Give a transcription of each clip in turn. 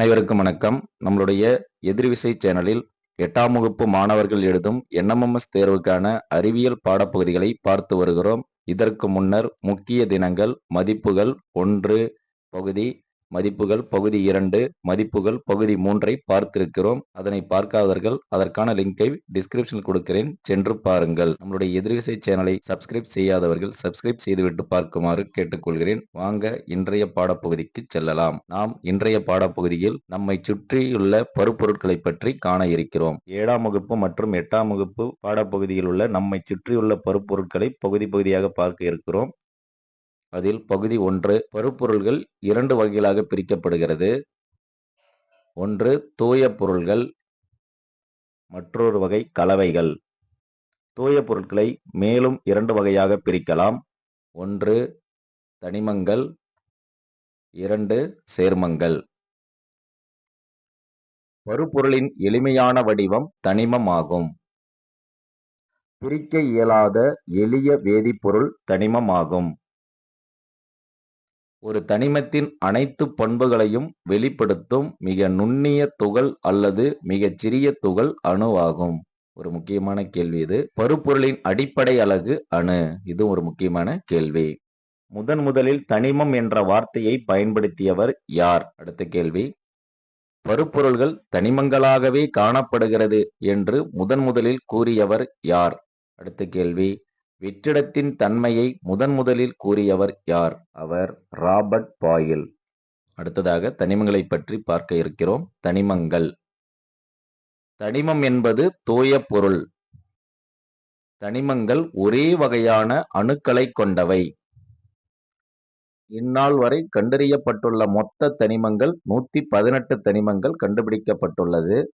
அனைவருக்கும் வணக்கம். நம்மளுடைய எதிர்விசை சேனலில் எட்டாம் வகுப்பு மாணவர்கள் எழுதும் என்எம்எம்எஸ் தேர்வுக்கான அறிவியல் பாடப்பகுதிகளை பார்த்து வருகிறோம். இதற்கு முன்னர் முக்கிய தினங்கள் மதிப்புகள் ஒன்று பகுதி மதிப்புகள் பகுதி இரண்டு மதிப்புகள் பகுதி மூன்றை பார்த்திருக்கிறோம். அதனை பார்க்காதவர்கள் அதற்கான லிங்கை டிஸ்கிரிப்ஷனில் கொடுக்கிறேன். சென்று பாருங்கள். நம்மளுடைய எதிர்விசை சேனலை சப்ஸ்கிரைப் செய்யாதவர்கள் சப்ஸ்கிரைப் செய்துவிட்டு பார்க்குமாறு கேட்டுக்கொள்கிறேன். வாங்க இன்றைய பாடப்பகுதிக்கு செல்லலாம். நாம் இன்றைய பாடப்பகுதியில் நம்மை சுற்றியுள்ள பருப்பொருட்களை பற்றி காண இருக்கிறோம். ஏழாம் வகுப்பு மற்றும் எட்டாம் வகுப்பு பாடப்பகுதியில் உள்ள நம்மை சுற்றியுள்ள பருப்பொருட்களை பகுதி பகுதியாக பார்க்க இருக்கிறோம். அதில் பகுதி ஒன்று பருப்பொருள்கள் இரண்டு வகைகளாக பிரிக்கப்படுகிறது. ஒன்று தூய பொருள்கள் மற்றொரு வகை கலவைகள். தூய பொருட்களை மேலும் இரண்டு வகையாக பிரிக்கலாம். ஒன்று தனிமங்கள் இரண்டு சேர்மங்கள். பருப்பொருளின் எளிமையான வடிவம் தனிமம் ஆகும் பிரிக்க இயலாத எளிய வேதிப்பொருள் தனிமம் ஆகும் ஒரு தனிமத்தின் அனைத்து பண்புகளையும் வெளிப்படுத்தும் மிக நுண்ணிய துகள் அல்லது மிகச் சிறிய துகள் அணு ஆகும். ஒரு முக்கியமான கேள்வி இது. பருப்பொருளின் அடிப்படை அலகு அணு. இது ஒரு முக்கியமான கேள்வி. முதன் முதலில் தனிமம் என்ற வார்த்தையை பயன்படுத்தியவர் யார்? அடுத்த கேள்வி. பருப்பொருள்கள் தனிமங்களாகவே காணப்படுகிறது என்று முதன் முதலில் கூறியவர் யார்? அடுத்த கேள்வி. வெற்றிடத்தின் தன்மையை முதன் முதலில் கூறியவர் யார்? அவர் ராபர்ட் பாயில். அடுத்ததாக தனிமங்களை பற்றி பார்க்க இருக்கிறோம். தனிமங்கள். தனிமம் என்பது தூய பொருள். தனிமங்கள் ஒரே வகையான அணுக்களை கொண்டவை. இந்நாள் வரை கண்டறியப்பட்டுள்ள மொத்த தனிமங்கள் நூத்தி பதினெட்டு தனிமங்கள் கண்டுபிடிக்கப்பட்டுள்ளது.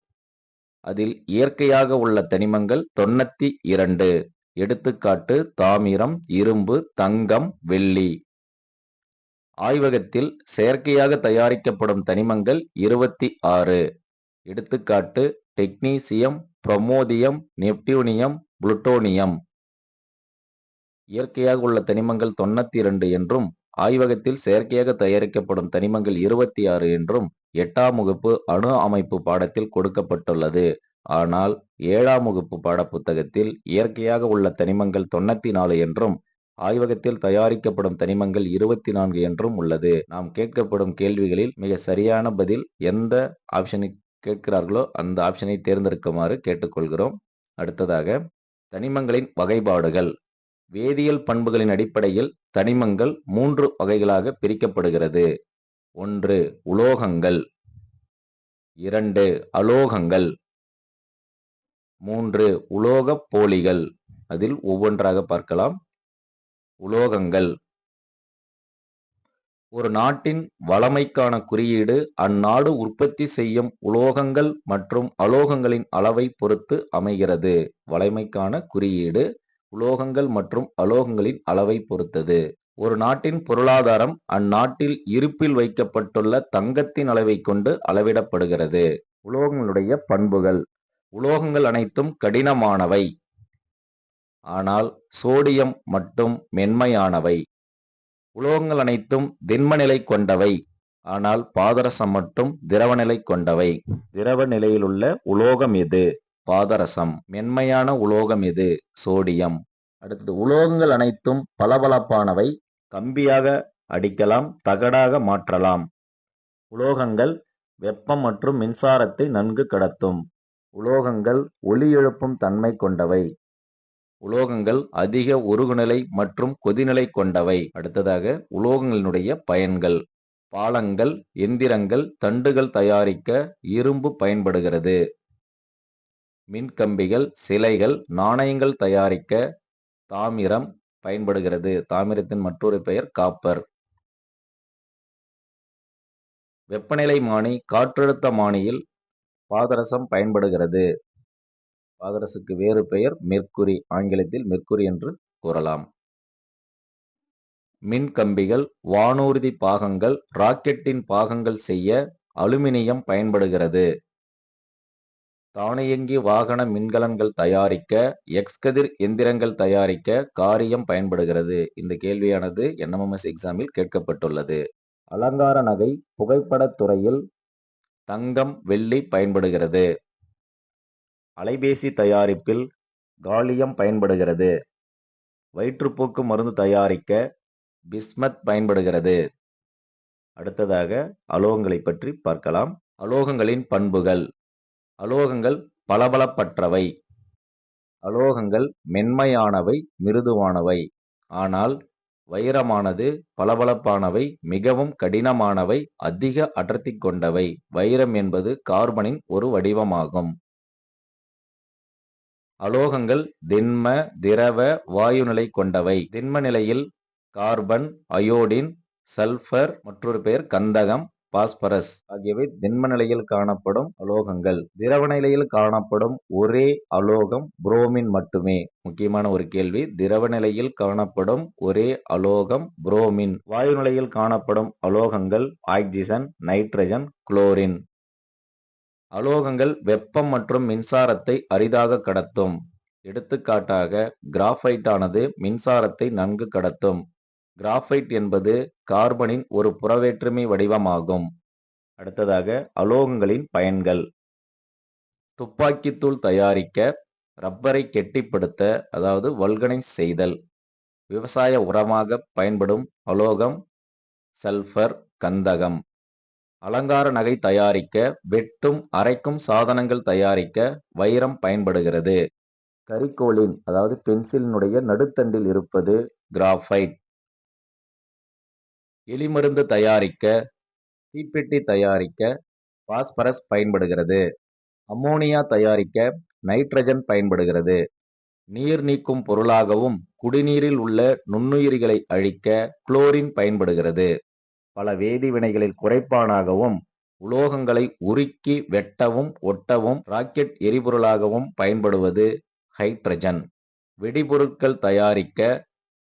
அதில் இயற்கையாக உள்ள தனிமங்கள் தொண்ணூத்தி இரண்டு. எடுத்துக்காட்டு தாமிரம் இரும்பு தங்கம் வெள்ளி. ஆய்வகத்தில் செயற்கையாக தயாரிக்கப்படும் தனிமங்கள் இருபத்தி ஆறு. எடுத்துக்காட்டு டெக்னீசியம் பிரமோதியம் நெப்டியூனியம் புளுட்டோனியம். இயற்கையாக உள்ள தனிமங்கள் தொண்ணூத்தி இரண்டு என்றும் ஆய்வகத்தில் செயற்கையாக தயாரிக்கப்படும் தனிமங்கள் இருபத்தி ஆறு என்றும் எட்டாம் வகுப்பு அணு அமைப்பு பாடத்தில் கொடுக்கப்பட்டுள்ளது. ஆனால் ஏழாம் வகுப்பு பாடப்புத்தகத்தில் இயற்கையாக உள்ள தனிமங்கள் தொண்ணூத்தி நாலு என்றும் ஆய்வகத்தில் தயாரிக்கப்படும் தனிமங்கள் இருபத்தி நான்கு என்றும் உள்ளது. நாம் கேட்கப்படும் கேள்விகளில் மிக சரியான பதில் எந்த ஆப்ஷனை கேட்கிறார்களோ அந்த ஆப்ஷனை தேர்ந்தெடுக்குமாறு கேட்டுக்கொள்கிறோம். அடுத்ததாக தனிமங்களின் வகைப்பாடுகள். வேதியியல் பண்புகளின் அடிப்படையில் தனிமங்கள் மூன்று வகைகளாக பிரிக்கப்படுகிறது. ஒன்று உலோகங்கள். இரண்டு அலோகங்கள். மூன்று உலோகப் போலிகள். அதில் ஒவ்வொன்றாக பார்க்கலாம். உலோகங்கள். ஒரு நாட்டின் வளமைக்கான குறியீடு அந்நாடு உற்பத்தி செய்யும் உலோகங்கள் மற்றும் அலோகங்களின் அளவை பொறுத்து அமைகிறது. வளமைக்கான குறியீடு உலோகங்கள் மற்றும் அலோகங்களின் அளவை பொறுத்தது. ஒரு நாட்டின் பொருளாதாரம் அந்நாட்டில் இருப்பில் வைக்கப்பட்டுள்ள தங்கத்தின் அளவை கொண்டு அளவிடப்படுகிறது. உலோகங்களுடைய பண்புகள். உலோகங்கள் அனைத்தும் கடினமானவை. ஆனால் சோடியம் மட்டும் மென்மையானவை. உலோகங்கள் அனைத்தும் திண்மநிலை கொண்டவை. ஆனால் பாதரசம் மட்டும் திரவநிலை கொண்டவை. திரவ நிலையிலுள்ள உலோகம் எது? பாதரசம். மென்மையான உலோகம் எது? சோடியம். அடுத்தது உலோகங்கள் அனைத்தும் பளபளப்பானவை. கம்பியாக அடிக்கலாம் தகடாக மாற்றலாம். உலோகங்கள் வெப்பம் மற்றும் மின்சாரத்தை நன்கு கடத்தும். உலோகங்கள் ஒளி எழுப்பும் தன்மை கொண்டவை. உலோகங்கள் அதிக உருகுநிலை மற்றும் கொதிநிலை கொண்டவை. அடுத்ததாக உலோகங்களினுடைய பயன்கள். பாலங்கள் எந்திரங்கள் தண்டுகள் தயாரிக்க இரும்பு பயன்படுகிறது. மின்கம்பிகள் சிலைகள் நாணயங்கள் தயாரிக்க தாமிரம் பயன்படுகிறது. தாமிரத்தின் மற்றொரு பெயர் காப்பர். வெப்பநிலை மானி காற்றழுத்த மானியில் பாதரசம் பயன்படுகிறது. பாதரசுக்கு வேறு பெயர் மெர்க்குரி ஆங்கிலத்தில் மெர்க்குரி என்று கூறலாம். மின் கம்பிகள் வானூர்தி பாகங்கள் ராக்கெட்டின் பாகங்கள் செய்ய அலுமினியம் பயன்படுகிறது. தானியங்கி வாகன மின்கலன்கள் தயாரிக்க எக்ஸ்கதிர் எந்திரங்கள் தயாரிக்க காரியம் பயன்படுகிறது. இந்த கேள்வியானது என்எம்எஸ் எக்ஸாமில் கேட்கப்பட்டுள்ளது. அலங்கார நகை புகைப்படத் துறையில் தங்கம் வெள்ளி பயன்படுகிறது. அலைபேசி தயாரிப்பில் காலியம் பயன்படுகிறது. வயிற்றுப்போக்கு மருந்து தயாரிக்க பிஸ்மத் பயன்படுகிறது. அடுத்ததாக அலோகங்களை பற்றி பார்க்கலாம். அலோகங்களின் பண்புகள். அலோகங்கள் பளபளப்பற்றவை. அலோகங்கள் மென்மையானவை மிருதுவானவை. ஆனால் வைரமானது பளபளப்பானவை மிகவும் கடினமானவை அதிக அடர்த்தி கொண்டவை. வைரம் என்பது கார்பனின் ஒரு வடிவமாகும். அலோகங்கள் திண்ம திரவ வாயுநிலை கொண்டவை. திண்ம நிலையில் கார்பன் அயோடின் சல்பர் மற்றொரு பெயர் கந்தகம். பாஸ்பரஸ் ஆகியவை திண்ம நிலையில் காணப்படும் அலோகங்கள். திரவ நிலையில் காணப்படும் ஒரே அலோகம் புரோமின் மட்டுமே. முக்கியமான ஒரு கேள்வி. திரவ நிலையில் காணப்படும் ஒரே அலோகம் புரோமின். வாயு நிலையில் காணப்படும் அலோகங்கள் ஆக்சிஜன் நைட்ரஜன் குளோரின். அலோகங்கள் வெப்பம் மற்றும் மின்சாரத்தை அரிதாக கடத்தும். எடுத்துக்காட்டாக கிராஃபைட்டானது மின்சாரத்தை நன்கு கடத்தும். கிராஃபைட் என்பது கார்பனின் ஒரு புறவேற்றுமை வடிவமாகும். அடுத்ததாக அலோகங்களின் பயன்கள். துப்பாக்கித்தூள் தயாரிக்க ரப்பரை கெட்டிப்படுத்த அதாவது வல்கனைஸ் செய்தல். விவசாய உரமாக பயன்படும் அலோகம் சல்ஃபர் கந்தகம். அலங்கார நகை தயாரிக்க வெட்டும் அரைக்கும் சாதனங்கள் தயாரிக்க வைரம் பயன்படுகிறது. கரிக்கோலின் அதாவது பென்சிலினுடைய நடுத்தண்டில் இருப்பது கிராஃபைட் எலிமருந்து தயாரிக்க தீப்பெட்டி தயாரிக்க பாஸ்பரஸ் பயன்படுகிறது. அம்மோனியா தயாரிக்க நைட்ரஜன் பயன்படுகிறது. நீர் நீக்கும் பொருளாகவும் குடிநீரில் உள்ள நுண்ணுயிரிகளை அழிக்க குளோரின் பயன்படுகிறது. பல வேதிவினைகளில் குறைப்பானாகவும் உலோகங்களை உருக்கி வெட்டவும் ஒட்டவும் ராக்கெட் எரிபொருளாகவும் பயன்படுவது ஹைட்ரஜன். வெடிபொருட்கள் தயாரிக்க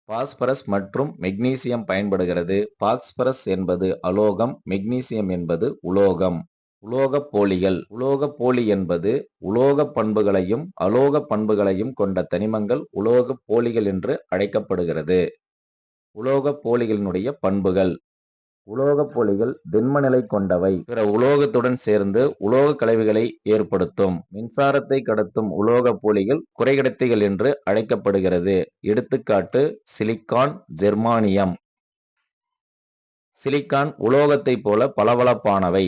பாஸ்பரஸ் மற்றும் மெக்னீசியம் பயன்படுகிறது. பாஸ்பரஸ் என்பது அலோகம் மெக்னீசியம் என்பது உலோகம். உலோகப் போலிகள். உலோகப் போலி என்பது உலோக பண்புகளையும் அலோக பண்புகளையும் கொண்ட தனிமங்கள் உலோகப் போலிகள் என்று அழைக்கப்படுகிறது. உலோகப் போலிகளினுடைய பண்புகள். உலோகப் போலிகள் திண்ம நிலை கொண்டவை. பிற உலோகத்துடன் சேர்ந்து உலோக கலவைகளை ஏற்படுத்தும். மின்சாரத்தை கடத்தும் உலோகப் போலிகள் குறைகடத்திகள் என்று அழைக்கப்படுகிறது. எடுத்துக்காட்டு சிலிக்கான் ஜெர்மானியம். சிலிக்கான் உலோகத்தைப் போல பளபளப்பானவை.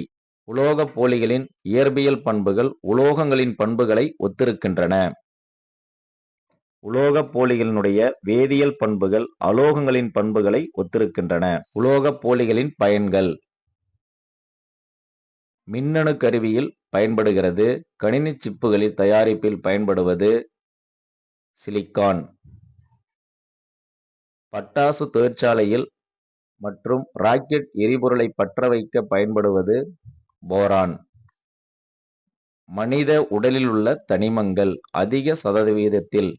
உலோகப் போலிகளின் இயற்பியல் பண்புகள் உலோகங்களின் பண்புகளை ஒத்திருக்கின்றன. உலோகப் போலிகளினுடைய வேதியியல் பண்புகள் அலோகங்களின் பண்புகளை ஒத்திருக்கின்றன. உலோகப் போலிகளின் பயன்கள். மின்னணு கருவியில் பயன்படுகிறது. கணினி சிப்புகளில் தயாரிப்பில் பயன்படுவது சிலிக்கான். பட்டாசு தொழிற்சாலையில் மற்றும் ராக்கெட் எரிபொருளை பற்ற வைக்க பயன்படுவது போரான். மனித உடலில் உள்ள தனிமங்கள். அதிக சதவீதத்தில்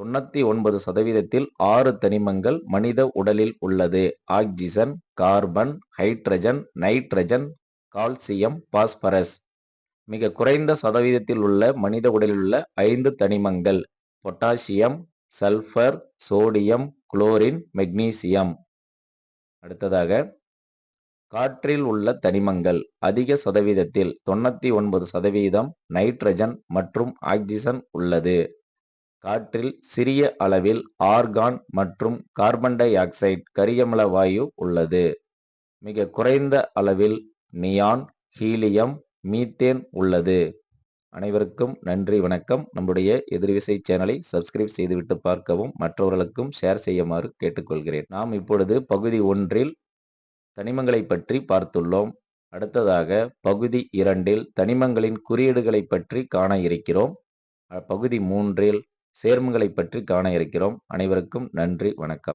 தொண்ணூத்தி ஒன்பது சதவீதத்தில் ஆறு தனிமங்கள் மனித உடலில் உள்ளது. Oxygen carbon hydrogen nitrogen calcium phosphorus. மிக குறைந்த சதவீதத்தில் உள்ள மனித உடலில் உள்ள ஐந்து தனிமங்கள் potassium sulphur sodium chlorine magnesium. அடுத்ததாக காற்றில் உள்ள தனிமங்கள் அதிக சதவீதத்தில் தொண்ணூத்தி ஒன்பது சதவீதம் நைட்ரஜன் மற்றும் ஆக்சிஜன் உள்ளது. காற்றில் சிறிய அளவில் ஆர்கான் மற்றும் கார்பன் டை ஆக்சைடு கரியமில வாயு உள்ளது. மிக குறைந்த அளவில் நியான் ஹீலியம் மீத்தேன் உள்ளது. அனைவருக்கும் நன்றி வணக்கம். நம்முடைய எதிர்விசை சேனலை சப்ஸ்கிரைப் செய்துவிட்டு பார்க்கவும் மற்றவர்களுக்கும் ஷேர் செய்யுமாறு கேட்டுக்கொள்கிறேன். நாம் இப்பொழுது பகுதி ஒன்றில் தனிமங்களை பற்றி பார்த்துள்ளோம். அடுத்ததாக பகுதி இரண்டில் தனிமங்களின் குறியீடுகளை பற்றி காண இருக்கிறோம். பகுதி மூன்றில் சேர்மங்களை பற்றி காண இருக்கிறோம். அனைவருக்கும் நன்றி வணக்கம்.